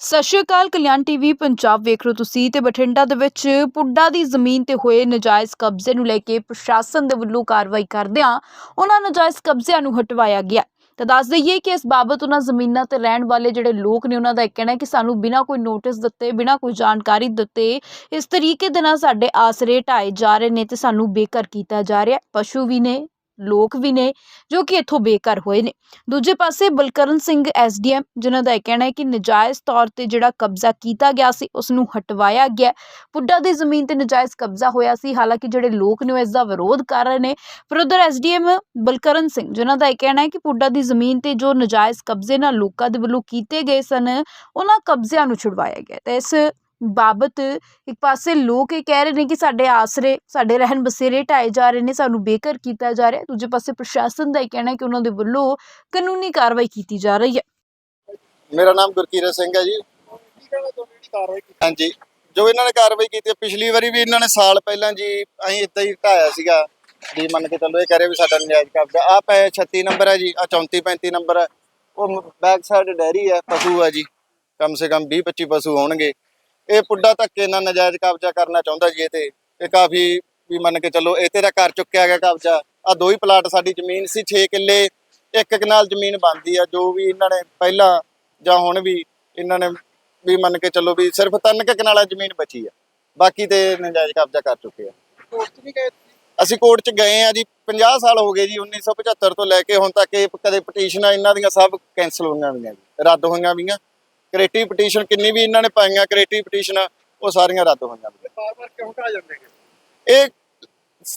ਸਤਿ ਸ਼੍ਰੀ ਅਕਾਲ, ਕਲਿਆਣ ਟੀਵੀ, ਪੰਜਾਬ ਵੇਖ ਰਹੇ ਹੋ ਤੁਸੀਂ ਤੇ ਬਠਿੰਡਾ ਦੇ ਵਿੱਚ ਪੁੱਡਾ ਦੀ ਜ਼ਮੀਨ ਤੇ ਹੋਏ ਨਜਾਇਜ਼ ਕਬਜ਼ੇ ਨੂੰ ਲੈ ਕੇ ਪ੍ਰਸ਼ਾਸਨ ਦੇ ਵੱਲੋਂ ਕਾਰਵਾਈ ਕਰਦਿਆਂ ਉਹਨਾਂ ਨਜਾਇਜ਼ ਕਬਜ਼ਿਆਂ ਨੂੰ ਹਟਵਾਇਆ ਗਿਆ। ਤਾਂ ਦੱਸ ਦਈਏ ਕਿ ਇਸ ਬਾਬਤ ਉਹਨਾਂ ਜ਼ਮੀਨਾਂ ਤੇ ਰਹਿਣ ਵਾਲੇ ਜਿਹੜੇ ਲੋਕ ਨੇ, ਉਹਨਾਂ ਦਾ ਇਹ ਕਹਿਣਾ ਹੈ ਕਿ ਸਾਨੂੰ ਬਿਨਾਂ ਕੋਈ ਨੋਟਿਸ ਦਿੱਤੇ, ਬਿਨਾਂ ਕੋਈ ਜਾਣਕਾਰੀ ਦਿੱਤੇ ਇਸ ਤਰੀਕੇ ਦੇ ਨਾਲ ਸਾਡੇ ਆਸਰੇ ਢਾਏ ਜਾ ਰਹੇ ਨੇ ਤੇ ਸਾਨੂੰ ਬੇਘਰ ਕੀਤਾ ਜਾ ਰਿਹਾ। ਪਸ਼ੂ ਵੀ ਨੇ ਲੋਕ ਵੀ ਨੇ ਜੋ ਕਿ ਇੱਥੋਂ ਬੇਘਰ ਹੋਏ ਨੇ। ਦੂਜੇ ਪਾਸੇ ਬਲਕਰਨ ਸਿੰਘ ਐਸਡੀਐਮ ਜਿਨ੍ਹਾਂ ਦਾ ਇਹ ਕਹਿਣਾ ਹੈ ਕਿ ਨਜਾਇਜ਼ ਤੌਰ ਤੇ ਜਿਹੜਾ ਕਬਜ਼ਾ ਕੀਤਾ ਗਿਆ ਸੀ ਉਸ ਨੂੰ ਹਟਵਾਇਆ ਗਿਆ। ਪੁੱਡਾ ਦੀ ਜ਼ਮੀਨ ਤੇ ਨਜਾਇਜ਼ ਕਬਜ਼ਾ ਹੋਇਆ ਸੀ, ਹਾਲਾਂਕਿ ਜਿਹੜੇ ਲੋਕ ਨੇ ਉਹ ਇਸ ਦਾ ਵਿਰੋਧ ਕਰ ਰਹੇ ਨੇ। ਪਰ ਉਧਰ ਐਸਡੀਐਮ ਬਲਕਰਨ ਸਿੰਘ, ਜਿਨ੍ਹਾਂ ਦਾ ਇਹ ਕਹਿਣਾ ਹੈ ਕਿ ਪੁੱਡਾ ਦੀ ਜ਼ਮੀਨ ਤੇ ਜੋ ਨਜਾਇਜ਼ ਕਬਜ਼ੇ ਨਾਲ ਲੋਕਾਂ ਦੇ ਵੱਲੋਂ ਕੀਤੇ ਗਏ ਸਨ, ਉਹਨਾਂ ਕਬਜ਼ਿਆਂ ਨੂੰ ਛੁਡਵਾਇਆ ਗਿਆ। ਤੇ ਇਸ ਬਾਬਤ ਇੱਕ ਪਾਸੇ ਲੋਕ ਇਹ ਕਹਿ ਰਹੇ ਨੇ ਕਿ ਸਾਡੇ ਆਸਰੇ, ਸਾਡੇ ਰਹਿਣ ਬਸੇਰੇ ਢਾਏ ਜਾ ਰਹੇ ਨੇ, ਸਾਨੂੰ ਬੇਘਰ ਕੀਤਾ ਜਾ ਰਿਹਾ ਦੂਜੇ ਪਾਸੇ ਪ੍ਰਸ਼ਾਸਨ ਦਾ ਇਹ ਕਹਿਣਾ ਕਿ ਉਹਨਾਂ ਦੇ ਵੱਲੋਂ ਕਾਨੂੰਨੀ ਕਾਰਵਾਈ ਕੀਤੀ ਜਾ ਰਹੀ ਹੈ। ਮੇਰਾ ਨਾਮ ਗੁਰਕੀਰਤ ਸਿੰਘ ਹੈ ਜੀ। ਕੀਤੀ ਹਾਂਜੀ। ਜੋ ਇਹਨਾਂ ਨੇ ਕਾਰਵਾਈ ਕੀਤੀ ਪਿਛਲੀ ਵਾਰੀ ਵੀ ਇਹਨਾਂ ਨੇ ਸਾਲ ਪਹਿਲਾਂ ਜੀ ਅਸੀਂ ਇੱਦਾਂ ਹੀ ਢਾਇਆ ਸੀਗਾ। ਵੀ ਮੰਨ ਕੇ ਚੱਲੋ, ਇਹ ਕਹ ਰਹੇ ਵੀ ਸਾਡਾ ਨਜਾਇਜ਼ ਕਬਜ਼ਾ। ਆ ਪੈ 36 ਨੰਬਰ ਹੈ ਜੀ ਆ 34 35 ਨੰਬਰ ਹੈ। ਉਹ ਬੈਕ ਸਾਈਡ ਡੈਰੀ ਹੈ, ਪਸ਼ੂ ਹੈ ਜੀ। ਕਮ ਸੇ ਕਮ 20 25 ਪਸ਼ੂ ਹੋਣਗੇ। ਇਹ ਪੁੱਡਾ ਧੱਕੇ ਨਾਲ ਨਜਾਇਜ਼ ਕਬਜ਼ਾ ਕਰਨਾ ਚਾਹੁੰਦਾ ਜੀ ਇਹ ਤੇ। ਇਹ ਕਾਫੀ ਵੀ ਮੰਨ ਕੇ ਚੱਲੋ ਇਹ ਤੇ ਦਾ ਕਰ ਚੁੱਕਿਆ ਗਿਆ ਕਬਜ਼ਾ। ਆ ਦੋ ਹੀ ਪਲਾਟ ਸਾਡੀ ਜ਼ਮੀਨ ਸੀ 6 ਕਿੱਲੇ ਇੱਕ ਕਨਾਲ ਜ਼ਮੀਨ ਬਣਦੀ ਆ ਜੋ ਵੀ ਇਹਨਾਂ ਨੇ ਪਹਿਲਾਂ ਜਾਂ ਹੁਣ ਵੀ ਇਹਨਾਂ ਨੇ ਵੀ ਮੰਨ ਕੇ ਚੱਲੋ ਵੀ ਸਿਰਫ ਤਿੰਨ ਕੁ ਕਨਾਲਾ ਜ਼ਮੀਨ ਬਚੀ ਆ। ਬਾਕੀ ਤੇ ਨਜਾਇਜ਼ ਕਬਜ਼ਾ ਕਰ ਚੁੱਕੇ ਆ। ਕੋਰਟ 'ਚ ਨਹੀਂ ਗਏ ਤੁਸੀਂ? ਅਸੀਂ ਕੋਰਟ 'ਚ ਗਏ ਆ ਜੀ 50 ਸਾਲ ਹੋ ਗਏ ਜੀ 1975 ਤੋਂ ਲੈ ਕੇ ਹੁਣ ਤੱਕ ਇਹ ਕਦੇ ਪਟੀਸ਼ਨਾਂ ਇਹਨਾਂ ਦੀਆਂ ਸਭ ਕੈਨਸਲ ਹੋਈਆਂ ਵੀਆਂ ਜੀ ਰੱਦ ਹੋਈਆਂ ਵੀਆਂ। ਕ੍ਰੀਏਟਿਵ ਪਟੀਸ਼ਨ ਕਿੰਨੀ ਵੀ ਇਹਨਾਂ ਨੇ ਪਾਈਆਂ ਕ੍ਰੀਏਟਿਵ ਪਟੀਸ਼ਨ ਉਹ ਸਾਰੀਆਂ ਰੱਦ ਹੋਈਆਂ ਵੀਆਂ ਬਾਰ-ਬਾਰ ਕਿਉਂ ਢਾ ਜਾਂਦੇ ਇਹ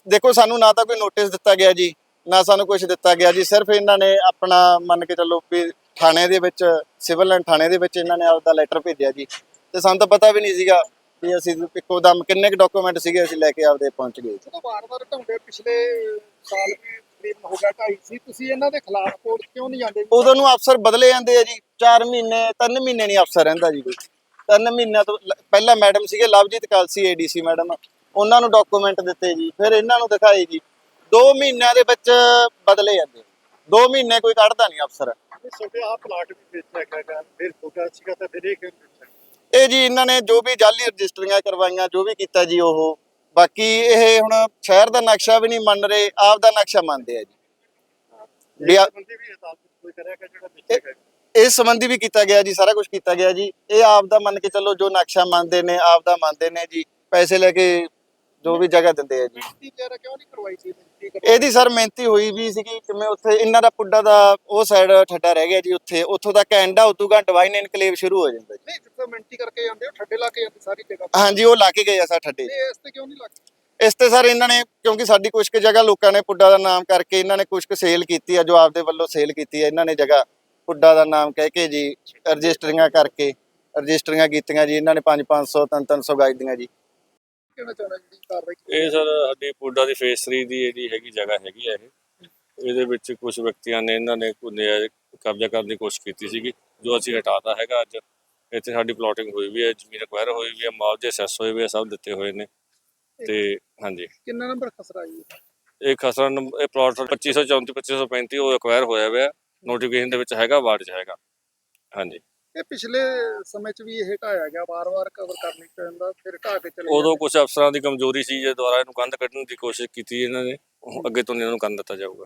ਦੇਖੋ ਸਾਨੂੰ ਨਾ ਤਾਂ ਕੋਈ ਨੋਟਿਸ ਦਿੱਤਾ ਗਿਆ ਜੀ ਨਾ ਸਾਨੂੰ ਕੁਝ ਦਿੱਤਾ ਗਿਆ ਜੀ ਸਿਰਫ ਇਹਨਾਂ ਨੇ ਆਪਣਾ ਮੰਨ ਕੇ ਚੱਲੋ ਵੀ ਥਾਣੇ ਦੇ ਵਿੱਚ ਸਿਵਲ ਲਾਈਨ ਥਾਣੇ ਦੇ ਵਿੱਚ ਇਹਨਾਂ ਨੇ ਆਪਦਾ ਲੈਟਰ ਭੇਜਿਆ ਜੀ। ਤੇ ਸਾਨੂੰ ਤਾਂ ਪਤਾ ਵੀ ਨਹੀਂ ਸੀਗਾ ਵੀ ਅਸੀਂ ਇੱਕੋ ਦਮ ਕਿੰਨੇ ਕੁ ਡਾਕੂਮੈਂਟ ਸੀਗੇ ਅਸੀਂ ਲੈ ਕੇ ਆਪਦੇ ਪਹੁੰਚ ਗਏ ਜੀ। ਬਾਰ-ਬਾਰ ਢਾਉਂਦੇ ਪਿਛਲੇ ਸਾਲ ਵੀ ਤਕਰੀਬਨ ਹੋ ਗਿਆ ਢਾਈ ਸੀ ਤੁਸੀਂ ਇਹਨਾਂ ਦੇ ਖਿਲਾਫ ਕੋਰਟ ਕਿਉਂ ਨਹੀਂ ਜਾਂਦੇ? ਉਦੋਂ ਨੂੰ ਅਫਸਰ ਬਦਲੇ ਜਾਂਦੇ ਆ ਜੀ। 4 ਮਹੀਨੇ 3 ਮਹੀਨੇ ਨਹੀਂ ਅਫਸਰ ਰਹਿੰਦਾ ਜੀ ਕੋਈ। 3 ਮਹੀਨਿਆਂ ਤੋਂ ਲ- ਪਹਿਲਾਂ ਮੈਡਮ ਸੀਗੇ ਲਵਜੀਤ ਕਾਲਸੀ ਏਡੀਸੀ ਮੈਡਮ। ਉਹਨਾਂ ਨੂੰ ਡਾਕੂਮੈਂਟ ਦਿੱਤੇ ਜੀ ਫਿਰ ਇਹਨਾਂ ਨੂੰ ਦਿਖਾਏ ਜੀ। 2 ਮਹੀਨਿਆਂ ਦੇ ਵਿੱਚ ਬਦਲੇ ਜਾਂਦੇ। 2 ਮਹੀਨੇ ਕੋਈ ਕੱਢਦਾ ਨਹੀਂ ਅਫਸਰ। ਛੋਟੇ ਆਹ ਪਲਾਟ ਵੀ ਵੇਚਿਆ ਗਿਆ ਫਿਰ ਛੋਟਾ ਸੀਗਾ ਤਾਂ ਫਿਰ ਇਹ ਕਿਉਂ ਵੇਚਿਆ ਇਹ ਜੀ ਇਹਨਾਂ ਨੇ ਜੋ ਵੀ ਜਾਲੀ ਰਜਿਸਟਰੀਆਂ ਕਰਵਾਈਆਂ ਜੋ ਵੀ ਕੀਤਾ ਜੀ ਉਹ। ਬਾਕੀ ਇਹ ਹੁਣ ਸ਼ਹਿਰ ਦਾ ਨਕਸ਼ਾ ਵੀ ਨਹੀਂ ਮੰਨ ਰਹੇ ਆਪ ਦਾ ਨਕਸ਼ਾ ਮੰਨਦੇ ਆ ਜੀ। ਵੀ ਆ- ਬੰਦੀ ਵੀ ਅਦਾਲਤ ਕੋਈ ਕਰਿਆ ਕਿ ਜਿਹੜਾ ਵੇਚਿਆ ਗਿਆ ਇਸ ਸੰਬੰਧੀ ਵੀ ਕੀਤਾ ਗਿਆ ਜੀ ਸਾਰਾ ਕੁਝ ਕੀਤਾ ਗਿਆ ਜੀ। ਇਹ ਆਪ ਦਾ ਮੰਨ ਕੇ ਚੱਲੋ ਜੋ ਨਕਸ਼ਾ ਮੰਨਦੇ ਨੇ ਆਪ ਦਾ ਮੰਨਦੇ ਨੇ ਜੀ ਪੈਸੇ ਲੈ ਕੇ ਜੋ ਵੀ ਜਗ੍ਹਾ ਦਿੰਦੇ ਆ ਜੀ। ਇਹਦੀ ਸਰ ਮਿਹਨਤੀ ਹੋਈ ਵੀ ਸੀਗੀ ਕਿਵੇਂ ਉੱਥੇ ਇਹਨਾਂ ਦਾ ਪੁੱਡਾ ਦਾ ਉਹ ਸਾਈਡ ਠੱਡਾ ਰਹਿ ਗਿਆ ਜੀ ਉੱਥੇ। ਉੱਥੋਂ ਤੱਕ ਐਂਡ ਆ ਉਤੋਂ ਘੰਟ ਵਾਈਨ ਇਨਕਲੇਵ ਸ਼ੁਰੂ ਹੋ ਜਾਂਦਾ ਜੀ। ਨਹੀਂ ਜਿੱਥੇ ਮਿਹਨਤੀ ਕਰਕੇ ਜਾਂਦੇ ਹੋ ਠੱਡੇ ਲਾ ਕੇ ਜਾਂਦੇ ਸਾਰੀ ਜਗ੍ਹਾ। ਹਾਂਜੀ ਉਹ ਲਾ ਕੇ ਗਏ ਆ ਸਰ ਠੱਡੇ। ਇਸ ਤੇ ਕਿਉਂ ਨਹੀਂ ਲੱਗਦਾ ਇਸ ਤੇ ਸਰ ਇਹਨਾਂ ਨੇ ਕਿਉਂਕਿ ਸਾਡੀ ਕੁਝ ਕੁ ਜਗ੍ਹਾ ਲੋਕਾਂ ਨੇ ਪੁੱਡਾ ਦਾ ਨਾਮ ਕਰਕੇ ਇਹਨਾਂ ਨੇ ਕੁਝ ਕੁ ਸੇਲ ਕੀਤੀ ਆ ਜੋ ਆਪਦੇ ਵੱਲੋਂ ਸੇਲ ਕੀਤੀ ਆ ਇਹਨਾਂ ਨੇ ਜਗ੍ਹਾ। ਪੁੱਡਾ ਦਾ ਨਾਮ ਕਹਿ ਕੇ ਜੀ ਰਜਿਸਟਰੀਆਂ ਕਰਕੇ ਰਜਿਸਟਰੀਆਂ ਕੀਤੀਆਂ ਜੀ ਇਹਨਾਂ ਨੇ 5 500 3 300 ਗਾਇ ਦੀਆਂ ਜੀ। ਜਿਹੜੀ ਕਾਰਵਾਈ? ਇਹ ਸਰ ਸਾਡੀ ਪੁੱਡਾ ਦੀ ਫੇਸ 3 ਦੀ ਇਹਦੀ ਹੈਗੀ ਜਗ੍ਹਾ ਹੈਗੀ ਹੈ ਇਹ। ਇਹਦੇ ਵਿੱਚ ਕੁਝ ਵਿਅਕਤੀਆਂ ਨੇ ਇਹਨਾਂ ਨੇ ਕਬਜ਼ਾ ਕਰਨ ਦੀ ਕੋਸ਼ਿਸ਼ ਕੀਤੀ ਸੀਗੀ ਜੋ ਅਸੀਂ ਹਟਾਤਾ ਹੈਗਾ ਅੱਜ। ਇੱਥੇ ਸਾਡੀ ਪਲੋਟਿੰਗ ਹੋਈ ਵੀ ਹੈ ਜ਼ਮੀਨ ਅਕਵਾਇਰ ਹੋਈ ਵੀ ਹੈ ਮੁਆਵਜ਼ੇ ਸੈਸ ਹੋਏ ਵੀ ਹੈ ਸਭ ਦਿੱਤੇ ਹੋਏ ਨੇ। ਤੇ ਹਾਂਜੀ। ਕਿੰਨਾ ਨੰਬਰ ਖਸਰਾ ਜੀ? ਇਹ ਖਸਰਾ ਨੰਬਰ ਇਹ ਪਲਾਟ 2534 2535 ਉਹ ਅਕਵਾਇਰ ਹੋਇਆ ਹੋਇਆ ਨੋਟੀਫਿਕੇਸ਼ਨ ਦੇ ਵਿੱਚ ਹੈਗਾ ਵਾਰਡ 'ਚ ਹੈਗਾ। ਹਾਂਜੀ। ਇਹ ਪਿਛਲੇ ਸਮੇਂ 'ਚ ਵੀ ਇਹ ਢਾਇਆ ਗਿਆ ਵਾਰ-ਵਾਰ ਕਵਰ ਕਰਨੀ ਪੈਂਦਾ ਫਿਰ ਢਾ ਕੇ ਚਲੇ ਉਦੋਂ ਕੁਝ ਅਫਸਰਾਂ ਦੀ ਕਮਜ਼ੋਰੀ ਸੀ ਜੇ ਦੁਬਾਰਾ ਇਹਨੂੰ ਕੰਧ ਕੱਢਣ ਦੀ ਕੋਸ਼ਿਸ਼ ਕੀਤੀ ਇਹਨਾਂ ਨੇ ਅੱਗੇ ਤੋਂ ਨਹੀਂ ਇਹਨਾਂ ਨੂੰ ਕੰਧ ਦਿੱਤਾ ਜਾਊਗਾ।